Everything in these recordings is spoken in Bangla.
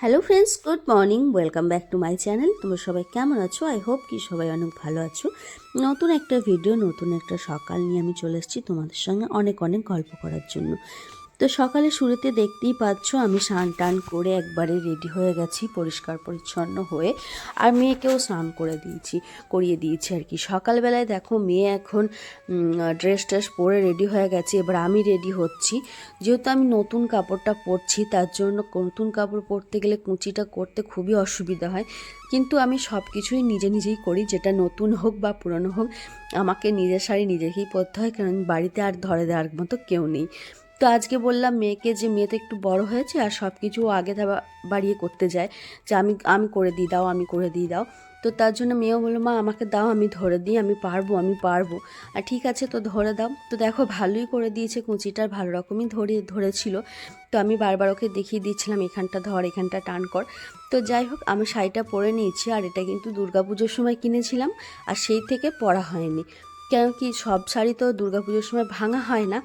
Hello friends good morning welcome back to my channel তোমরা সবাই কেমন আছো? আই হোপ কি সবাই অনেক ভালো আছো। নতুন একটা ভিডিও নতুন একটা সকাল নিয়ে আমি চলে এসেছি তোমাদের সঙ্গে অনেক অনেক গল্প করার জন্য। তো সকালে শুরুতে দেখতেই পাচ্ছ আমি স্নান টান করে একবারে রেডি হয়ে গেছি, পরিষ্কার পরিচ্ছন্ন হয়ে। আর মেয়েকেও স্নান করে দিয়েছি, করিয়ে দিয়েছি আর কি। সকালবেলায় দেখো মেয়ে এখন ড্রেস ট্রেস পরে রেডি হয়ে গেছে, এবার আমি রেডি হচ্ছি। যেহেতু আমি নতুন কাপড়টা পরছি, তার জন্য নতুন কাপড় পরতে গেলে কুঁচিটা করতে খুবই অসুবিধা হয়। কিন্তু আমি সব কিছুই নিজে নিজেই করি, যেটা নতুন হোক বা পুরনো হোক, আমাকে নিজের শাড়ি নিজেকেই পরতে হয়, কারণ বাড়িতে আর ধরে দেওয়ার মতো কেউ নেই। তো আজকে বললাম মেয়েকে যে মেয়ে তো একটু বড় হয়েছে আর সব কিছু আগে বাড়িয়ে করতে যায়, যে আমি আমি করে দিই দাও, আমি করে দিই দাও। তো তার জন্য মেয়েও বলল, মা, আমাকে দাও, আমি ধরে দিই, আমি পারব আমি পারব। আর ঠিক আছে, তো ধরে দাও। তো দেখো, ভালোই করে দিয়েছে কুচিটার ভালো রকমই ধরে, ধরেছিল। তো আমি বারবার ওকে দেখিয়ে দিয়েছিলাম এখানটা ধর, এখানটা টান কর। তো যাই হোক, আমি শাড়িটা পরে নিয়েছি, আর এটা কিন্তু দুর্গাপুজোর সময় কিনেছিলাম, আর সেই থেকে পরা হয়নি। কেন কি সব শাড়ি তো দুর্গাপুজোর সময় ভাঙা হয় না।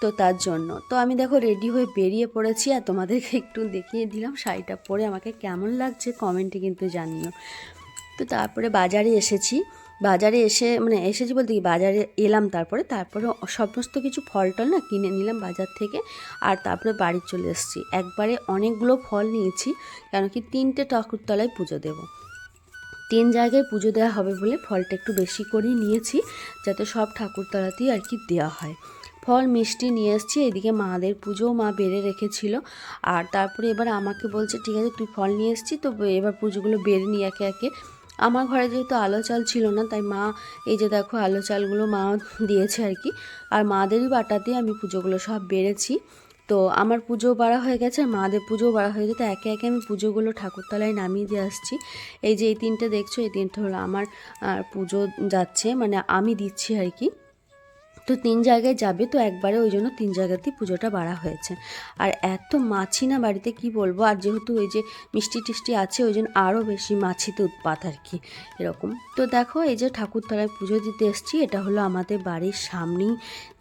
তো তার জন্য। তো আমি দেখো রেডি হয়ে বেরিয়ে পড়েছি আর তোমাদেরকে একটু দেখিয়ে দিলাম শাড়িটা পরে আমাকে কেমন লাগছে কমেন্টে কিন্তু জানিও। তো তারপরে বাজারে এসেছি। বাজারে এসে মানে এসেছি বলতে কি, বাজারে এলাম তারপরে তারপরে সমস্ত কিছু ফল টল না কিনে নিলাম বাজার থেকে আর তারপরে বাড়ি চলে এসেছি। একবারে অনেকগুলো ফল নিয়েছি, কেন কি তিনটে ঠাকুরতলায় পুজো দেবো। তিন জায়গায় পুজো দেওয়া হবে বলে ফলটা একটু বেশি করেই নিয়েছি, যাতে সব ঠাকুরতলাতেই আর কি দেওয়া হয়। ফল মিষ্টি নিয়ে এসেছি। এদিকে মাদের পুজোও মা বেড়ে রেখেছিল। আর তারপরে এবার আমাকে বলছে, ঠিক আছে, তুই ফল নিয়ে এসেছি তো এবার পুজোগুলো বেড়ে নিই একে একে। আমার ঘরে যেহেতু আলো চাল ছিল না, তাই মা, এই যে দেখো আলো চালগুলো মা দিয়েছে আর কি। আর মাদেরই বাটাতে আমি পুজোগুলো সব বেড়েছি। তো আমার পুজো বাড়া হয়ে গেছে, আর মাদের পুজোও বাড়া হয়ে গেছে। তো একে একে আমি পুজোগুলো ঠাকুরতলায় নামিয়ে দিয়ে আসছি। এই যে এই তিনটে দেখছ, এই তিনটে হলো আমার পুজো যাচ্ছে মানে আমি দিচ্ছি আর কি। তো তিন জায়গায় যাবে, তো একবারে ওই জন্য তিন জায়গাতেই পুজোটা বাড়া হয়েছে। আর এত মাছি না বাড়িতে, কি বলব? আর যেহেতু ওই যে মিষ্টি টিষ্টি আছে, ওই জন্য আরও বেশি মাছিতে উৎপাত আর কি, এরকম। তো দেখো, এই যে ঠাকুরতলায় পুজো দিতে এসছি, এটা হলো আমাদের বাড়ির সামনেই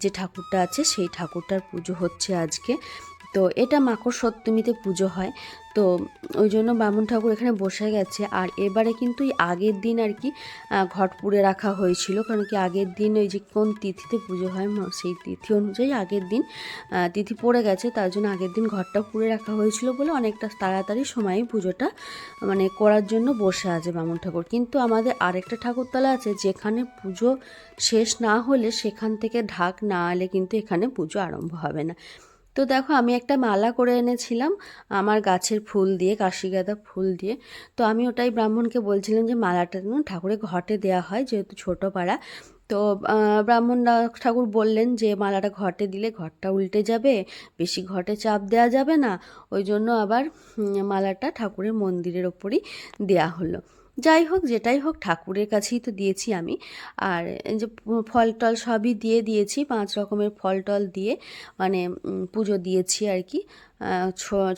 যে ঠাকুরটা আছে, সেই ঠাকুরটার পুজো হচ্ছে আজকে। তো এটা মাকড় সপ্তমীতে পুজো হয়। তো ওই জন্য বামুন ঠাকুর এখানে বসে গেছে। আর এবারে কিন্তু এই আগের দিন আর কি ঘট পুড়ে রাখা হয়েছিল। কারণ কি আগের দিন ওই যে কোন তিথিতে পুজো হয় সেই তিথি অনুযায়ী আগের দিন তিথি পড়ে গেছে। তার জন্য আগের দিন ঘরটা পুড়ে রাখা হয়েছিল বলে অনেকটা তাড়াতাড়ি সময়ে পুজোটা মানে করার জন্য বসে আছে বামুন ঠাকুর। কিন্তু আমাদের আরেকটা ঠাকুরতলা আছে, যেখানে পুজো শেষ না হলে সেখান থেকে ঢাক না এলে কিন্তু এখানে পুজো আরম্ভ হবে না। তো দেখো আমি একটা মালা করে এনেছিলাম আমার গাছের ফুল দিয়ে, কাশি গাঁদা ফুল দিয়ে। তো আমি ওটাই ব্রাহ্মণকে বলছিলাম যে মালাটা যেন ঠাকুরের ঘটে দেওয়া হয়, যেহেতু ছোটো পাড়া। তো ব্রাহ্মণ ঠাকুর বললেন যে মালাটা ঘটে দিলে ঘরটা উল্টে যাবে, বেশি ঘটে চাপ দেওয়া যাবে না। ওই জন্য আবার মালাটা ঠাকুরের মন্দিরের ওপরই দেয়া হলো। যাই হোক, যেটাই হোক, ঠাকুরের কাছেই তো দিয়েছি আমি। আর যে ফল টল সবই দিয়ে দিয়েছি, পাঁচ রকমের ফল টল দিয়ে মানে পুজো দিয়েছি আর কি।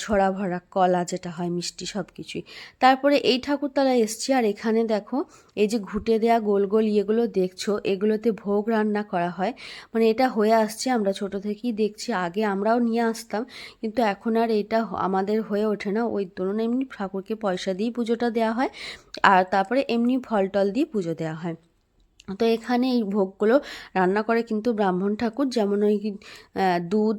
ছড়া ভরা কলা যেটা হয়, মিষ্টি সব কিছুই তারপরে এই ঠাকুরতলায় এসছি আর এখানে দেখো, এই যে ঘুটে দেয়া গোল গোল ইয়েগুলো দেখছ, এগুলোতে ভোগ রান্না করা হয়। মানে এটা হয়ে আসছে, আমরা ছোট থেকেই দেখছি, আগে আমরাও নিয়ে আসতাম, কিন্তু এখন আর এটা আমাদের হয়ে ওঠে না। ওই ধরুন এমনি ঠাকুরকে পয়সা দিয়েই পুজোটা দেওয়া হয়, আর তারপরে এমনি ফল টল দিয়ে পুজো দেওয়া হয়। তো এখানে এই ভোগগুলো রান্না করে কিন্তু ব্রাহ্মণ ঠাকুর, যেমন ওই দুধ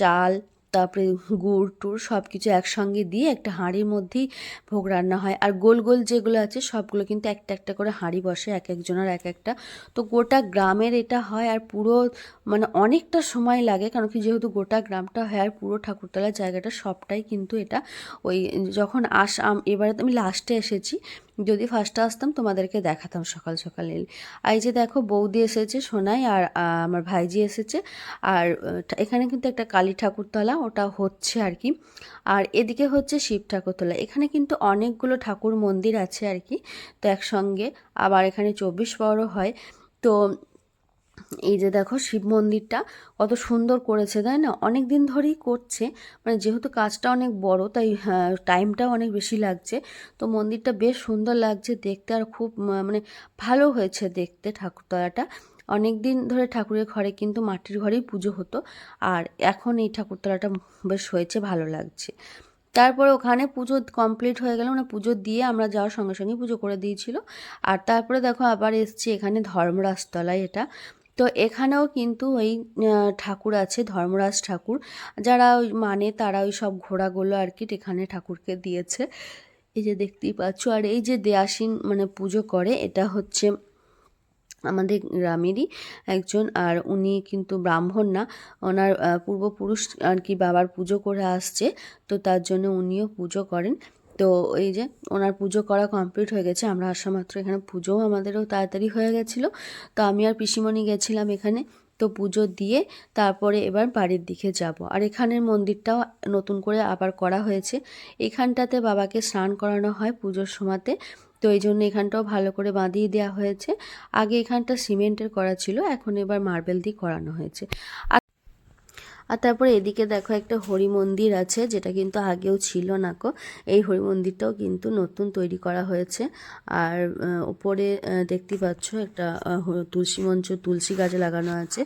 চাল তারপরে গুড় টুড় সব কিছু একসঙ্গে দিয়ে একটা হাঁড়ির মধ্যেই ভোগ রান্না হয়। আর গোল গোল যেগুলো আছে সবগুলো কিন্তু একটা একটা করে হাঁড়ি বসে এক একজনের এক একটা। তো গোটা গ্রামের এটা হয় আর পুরো মানে অনেকটা সময় লাগে কারণ কি যেহেতু গোটা গ্রামটা হয় আর পুরো ঠাকুরতলার জায়গাটা সবটাই কিন্তু এটা ওই যখন আস এবারে তো আমি লাস্টে এসেছি। যদি ফার্স্টে আসতাম, তোমাদেরকে দেখাতাম সকাল সকাল এলে এই যে দেখো, বৌদি এসেছে সোনাই আর আমার ভাইজি এসেছে। আর এখানে কিন্তু একটা কালী ঠাকুরতলা, ওটা হচ্ছে আর কি। আর এদিকে হচ্ছে শিব ঠাকুরতলা। এখানে কিন্তু অনেকগুলো ঠাকুর মন্দির আছে আর কি। তো একসঙ্গে, আবার এখানে চব্বিশ বড় হয়। তো এই যে দেখো শিব মন্দিরটা কত সুন্দর করেছে, তাই না? অনেক দিন ধরেই করছে মানে যেহেতু কাজটা অনেক বড়, তাই টাইমটাও অনেক বেশি লাগছে। তো মন্দিরটা বেশ সুন্দর লাগছে দেখতে আর খুব মানে ভালো হয়েছে দেখতে ঠাকুরতলাটা অনেক দিন ধরে ঠাকুরের ঘরে কিন্তু মাটির ঘরেই পুজো হতো, আর এখন এই ঠাকুরতলাটা বেশ হয়েছে, ভালো লাগছে। তারপরে ওখানে পুজো কমপ্লিট হয়ে গেল মানে পুজো দিয়ে আমরা যাওয়ার সঙ্গে সঙ্গে পুজো করে দিয়েছিল। আর তারপরে দেখো আবার এসছি এখানে ধর্মরাজতলায় এটা। তো এখানেও কিন্তু ওই ঠাকুর আছে, ধর্মরাজ ঠাকুর। যারা ওই মানে তারা ওই সব ঘোড়াগুলো আর কি এখানে ঠাকুরকে দিয়েছে। এই যে দেখতেই পাচ্ছ, আর এই যে দেয়াসীন মানে পুজো করে, এটা হচ্ছে আমাদের গ্রামেরই একজন, আর উনি কিন্তু ব্রাহ্মণ না। ওনার পূর্বপুরুষ আর কি বাবার পুজো করে আসছে, তো তার জন্য উনিও পুজো করেন। তো এই যে ওনার পুজো করা কমপ্লিট হয়ে গেছে, আমরা আসা মাত্র এখানে পুজোও আমাদেরও তাড়াতাড়ি হয়ে গেছিল। তো আমি আর পিসিমণি গেছিলাম এখানে, তো পুজো দিয়ে তারপরে এবার বাড়ির দিকে যাব। আর এখানের মন্দিরটাও নতুন করে আবার করা হয়েছে। এখানটাতে বাবাকে স্নান করানো হয় পুজোর সময়তে, তো এই জন্য এখানটাও ভালো করে বাঁধিয়ে দেওয়া হয়েছে। আগে এখানটা সিমেন্টের করা ছিল, এখন এবার মার্বেল দিয়ে করানো হয়েছে। আর তারপরে এদিকে দেখো একটা হরি মন্দির আছে, যেটা কিন্তু আগেও ছিল না কো এই হরি মন্দিরটাও কিন্তু নতুন তৈরি করা হয়েছে। আর ওপরে দেখতে পাচ্ছ একটা তুলসী মঞ্চ, তুলসী গাছ লাগানো আছে।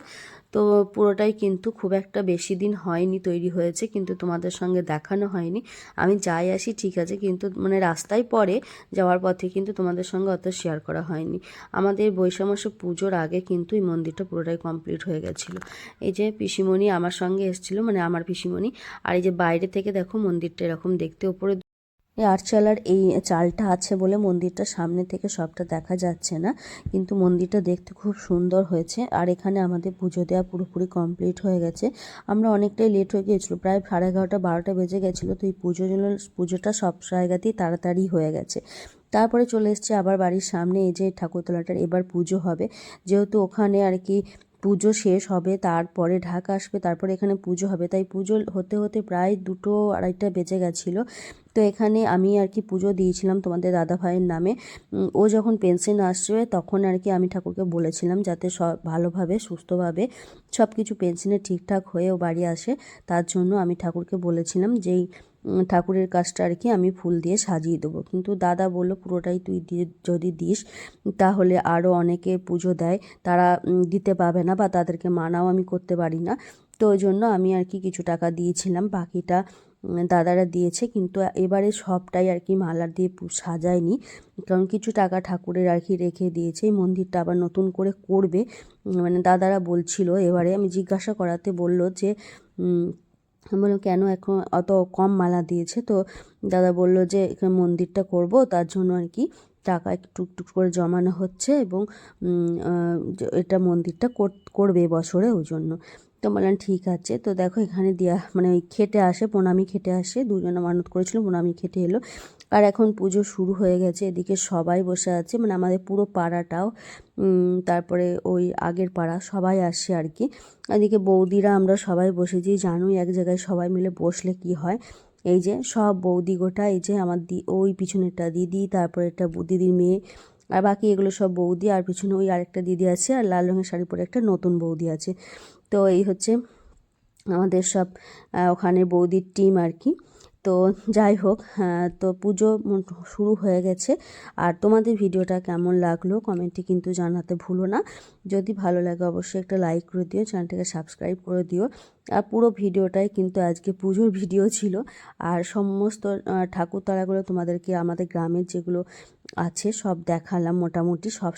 তো পুরোটাই কিন্তু খুব একটা বেশি দিন হয়নি তৈরি হয়েছে, কিন্তু তোমাদের সঙ্গে দেখানো হয়নি। আমি যাই আসি, ঠিক আছে, কিন্তু মানে রাস্তায় পরে যাওয়ার পথে কিন্তু তোমাদের সঙ্গে অত শেয়ার করা হয়নি। আমাদের বৈশামাস পুজোর আগে কিন্তু এই মন্দিরটা পুরোটাই কমপ্লিট হয়ে গেছিল। এই যে পিসিমণি আমার সঙ্গে এসেছিল মানে আমার পিসিমণি, আর এই যে বাইরে থেকে দেখো মন্দিরটা এরকম দেখতে, ওপরে এই আটচালার এই চালটা আছে বলে মন্দিরটা সামনে থেকে সবটা দেখা যাচ্ছে না। কিন্তু মন্দিরটা দেখতে খুব সুন্দর হয়েছে। আর এখানে আমাদের পুজো দেওয়া পুরোপুরি কমপ্লিট হয়ে গেছে। আমরা অনেকটাই লেট হয়ে গিয়েছিল। প্রায় সাড়ে এগারোটা, বারোটা বেজে গেছিল। তো এই পুজো পুজোটা সব জায়গাতেই তাড়াতাড়ি হয়ে গেছে। তারপরে চলে এসছে আবার বাড়ির সামনে। এই যে ঠাকুরতলাটার এবার পুজো হবে। যেহেতু ওখানে আর কি পুজো শেষ হবে, তারপরে ঢাকা আসবে, তারপরে এখানে পুজো হবে। তাই পুজো হতে হতে প্রায় দুটো আড়াইটা বেজে গেছিল। তো এখানে আমি আর কি পুজো দিয়েছিলাম তোমাদের দাদা ভাইয়ের নামে। ও যখন পেনশন আসবে, তখন আর কি আমি ঠাকুরকে বলেছিলাম যাতে সব ভালোভাবে, সুস্থভাবে সব কিছু পেনশনে ঠিকঠাক হয়ে ও বাড়ি আসে। তার জন্য আমি ঠাকুরকে বলেছিলাম যেই ঠাকুরের কাজটা আর কি আমি ফুল দিয়ে সাজিয়ে দেবো। কিন্তু দাদা বলল, পুরোটাই তুই দিয়ে, যদি দিস, তাহলে আরও অনেকে পুজো দেয়। তারা দিতে পাবে না বা তাদেরকে মানাও আমি করতে পারি না। তো ওই জন্য আমি আর কি কিছু টাকা দিয়েছিলাম, বাকিটা দাদারা দিয়েছে। কিন্তু এবারে সবটাই আর কি মালা দিয়ে সাজায়নি। কারণ কিছু টাকা ঠাকুরের আর কি রেখে দিয়েছে। এই মন্দিরটা আবার নতুন করে করবে। মানে দাদারা বলছিল, এবারে আমি জিজ্ঞাসা করাতে বলল যে আমি বললাম, কেন এখন অত কম মালা দিয়েছে? তো দাদা বলল যে, এখানে মন্দিরটা করব, তার জন্য আর কি টাকা একটু টুকটুক করে জমানো হচ্ছে এবং এটা মন্দিরটা কর- করবে বছরে ওই জন্য। তো বললাম, ঠিক আছে। তো দেখো এখানে দিয়া মানে ওই খেটে আসে, প্রণামী খেটে আসে, দুজনে মানত করেছিল, প্রণামী খেটে এলো। আর এখন পুজো শুরু হয়ে গেছে, এদিকে সবাই বসে আছে মানে আমাদের পুরো পাড়াটাও তারপরে ওই আগের পাড়া সবাই আসে আর কি। এদিকে বৌদিরা, আমরা সবাই বসেছি, জানোই এক জায়গায় সবাই মিলে বসলে কি হয়? এই যে সব বৌদি গোটা, এই যে আমার দি, ওই পিছনেরটা দিদি, তারপরে একটা দিদির মেয়ে, আর বাকি এগুলো সব বৌদি, আর পিছনে ওই আরেকটা দিদি আছে, আর লাল রঙের শাড়ি পরে একটা নতুন বৌদি আছে। তো এই হচ্ছে আমাদের সব ওখানে বৌদির টিম আর কি। তো যাই হোক তো পুজো শুরু হয়ে গেছে। আর তোমাদের ভিডিওটা কেমন লাগল কমেন্টে কিন্তু জানাতে ভুলো না। যদি ভালো লাগে অবশ্যই একটা লাইক করে দিও চ্যানেলটাকে সাবস্ক্রাইব করে দিও। আর পুরো ভিডিওটাই কিন্তু আজকে পুজোর ভিডিও ছিল। আর সমস্ত ঠাকুরতলাগুলো তোমাদেরকে আমাদের গ্রামের যেগুলো আছে সব দেখালাম মোটামুটি, সব